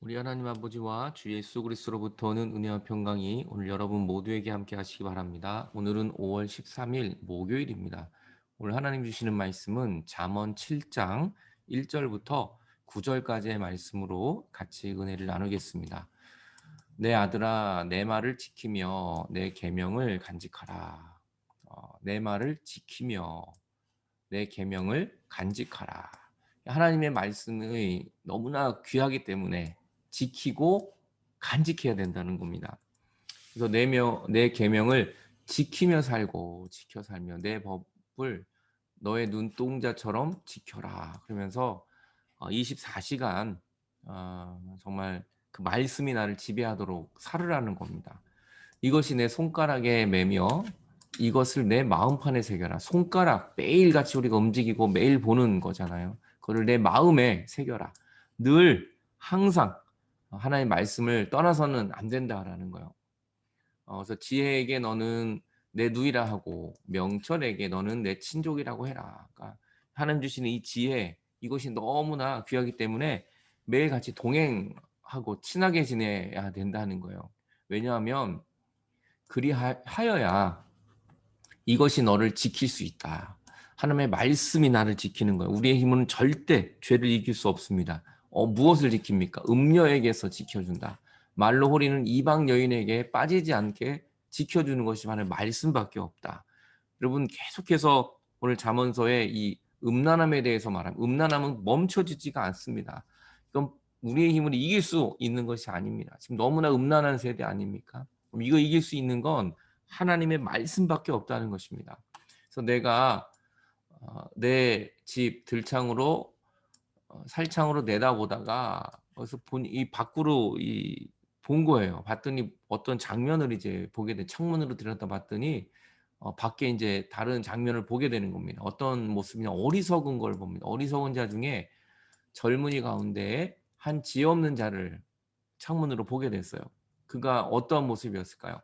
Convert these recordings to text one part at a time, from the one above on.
우리 하나님 아버지와 주 예수 그리스도로부터 오는 은혜와 평강이 오늘 여러분 모두에게 함께 하시기 바랍니다. 오늘은 5월 13일 목요일입니다. 오늘 하나님 주시는 말씀은 잠언 7장 1절부터 9절까지의 말씀으로 같이 은혜를 나누겠습니다. 내 아들아 내 말을 지키며 내 계명을 간직하라. 어, 내 말을 지키며 내 계명을 간직하라. 하나님의 말씀이 너무나 귀하기 때문에 지키고 간직해야 된다는 겁니다. 그래서 내 명 내 계명을 지키며 살고 지켜 살며 내 법을 너의 눈동자처럼 지켜라. 그러면서 24시간 어, 어, 정말 그 말씀이 나를 지배하도록 살으라는 겁니다. 이것이 내 손가락에 매며 이것을 내 마음판에 새겨라. 손가락 매일같이 우리가 움직이고 매일 보는 거잖아요. 그걸 내 마음에 새겨라. 늘 항상 하나의 말씀을 떠나서는 안 된다라는 거예요. 어, 그래서 지혜에게 너는 내 누이라 하고 명철에게 너는 내 친족이라고 해라. 그러니까 하나님 주시는 이 지혜 이것이 너무나 귀하기 때문에 매일 같이 동행하고 친하게 지내야 된다는 거예요. 왜냐하면 그리하여야 이것이 너를 지킬 수 있다. 하나님의 말씀이 나를 지키는 거예요. 우리의 힘은 절대 죄를 이길 수 없습니다. 어, 무엇을 지킵니까? 음녀에게서 지켜준다. 말로 호리는 이방 여인에게 빠지지 않게 지켜주는 것이 바로 말씀밖에 없다. 여러분 계속해서 오늘 잠언서에 이 음란함에 대해서 말하면 음란함은 멈춰지지가 않습니다. 그럼 우리의 힘을 이길 수 있는 것이 아닙니다. 지금 너무나 음란한 세대 아닙니까? 그럼 이거 이길 수 있는 건 하나님의 말씀밖에 없다는 것입니다. 그래서 내가 어, 내집 들창으로 어, 살창으로 내다보다가 그래서 본 이 밖으로 이 본 거예요. 봤더니 어떤 장면을 이제 보게 돼 창문으로 들여다 봤더니 어, 밖에 이제 다른 장면을 보게 되는 겁니다. 어떤 모습이냐 어리석은 걸 봅니다. 어리석은 자 중에 젊은이 가운데 한 지혜 없는 자를 창문으로 보게 됐어요. 그가 어떠한 모습이었을까요?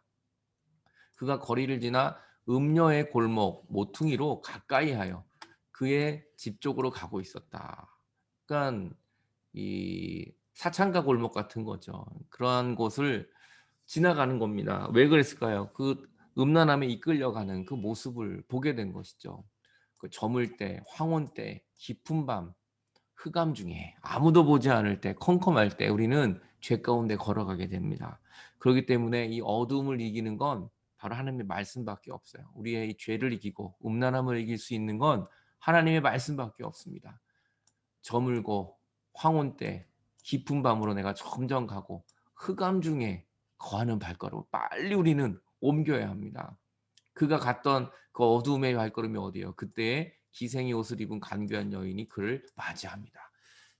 그가 거리를 지나 음녀의 골목 모퉁이로 가까이 하여 그의 집 쪽으로 가고 있었다. 약간 이 사창가 골목 같은 거죠. 그러한 곳을 지나가는 겁니다. 왜 그랬을까요? 그 음란함에 이끌려가는 그 모습을 보게 된 것이죠. 그 저물 때, 황혼 때, 깊은 밤, 흑암 중에 아무도 보지 않을 때, 컴컴할 때 우리는 죄 가운데 걸어가게 됩니다. 그렇기 때문에 이 어둠을 이기는 건 바로 하나님의 말씀밖에 없어요. 우리의 이 죄를 이기고 음란함을 이길 수 있는 건 하나님의 말씀밖에 없습니다. 저물고 황혼 때 깊은 밤으로 내가 점점 가고 흑암 중에 거하는 발걸음 빨리 우리는 옮겨야 합니다. 그가 갔던 그 어둠의 발걸음이 어디예요? 그때 기생의 옷을 입은 간교한 여인이 그를 맞이합니다.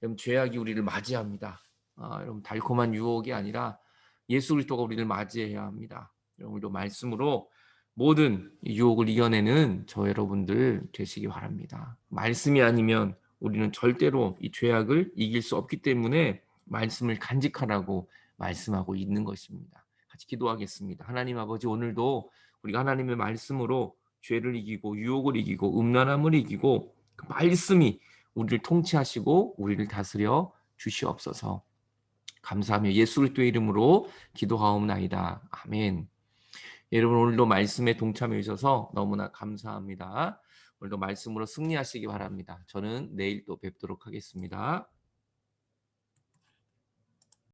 여러분 죄악이 우리를 맞이합니다. 아, 여러분 달콤한 유혹이 아니라 예수 그리스도가 우리를 맞이해야 합니다. 여러분도 말씀으로 모든 유혹을 이겨내는 저 여러분들 되시기 바랍니다. 말씀이 아니면 우리는 절대로 이 죄악을 이길 수 없기 때문에 말씀을 간직하라고 말씀하고 있는 것입니다. 같이 기도하겠습니다. 하나님 아버지 오늘도 우리가 하나님의 말씀으로 죄를 이기고 유혹을 이기고 음란함을 이기고 그 말씀이 우리를 통치하시고 우리를 다스려 주시옵소서. 감사하며 예수 그리스도의 이름으로 기도하옵나이다. 아멘. 여러분 오늘도 말씀에 동참해 주셔서 너무나 감사합니다. 오늘도 말씀으로 승리하시기 바랍니다. 저는 내일 또 뵙도록 하겠습니다.